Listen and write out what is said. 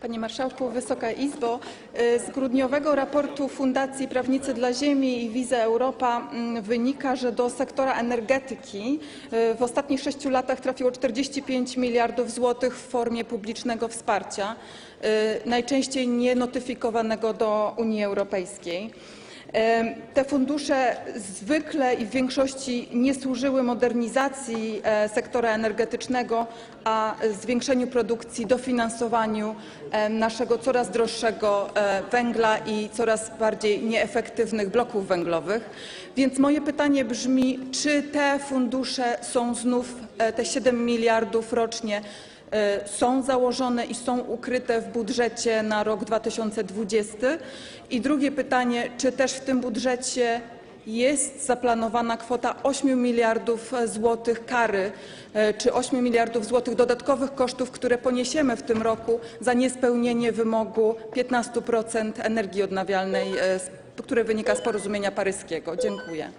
Panie Marszałku, Wysoka Izbo! Z grudniowego raportu Fundacji Prawnicy dla Ziemi i Wiza Europa mm, wynika, że do sektora energetyki y, w ostatnich sześciu latach trafiło 45 miliardów złotych w formie publicznego wsparcia, y, najczęściej nienotyfikowanego do Unii Europejskiej. Te fundusze zwykle i w większości nie służyły modernizacji e, sektora energetycznego, a zwiększeniu produkcji, dofinansowaniu e, naszego coraz droższego e, węgla i coraz bardziej nieefektywnych bloków węglowych. Więc moje pytanie brzmi, czy te fundusze są znów, te 7 miliardów rocznie, są założone i są ukryte w budżecie na rok 2020? I drugie pytanie, czy też w tym budżecie jest zaplanowana kwota 8 miliardów złotych kary, e, czy 8 miliardów złotych dodatkowych kosztów, które poniesiemy w tym roku za niespełnienie wymogu 15% energii odnawialnej, z- które wynika z porozumienia paryskiego? Dziękuję.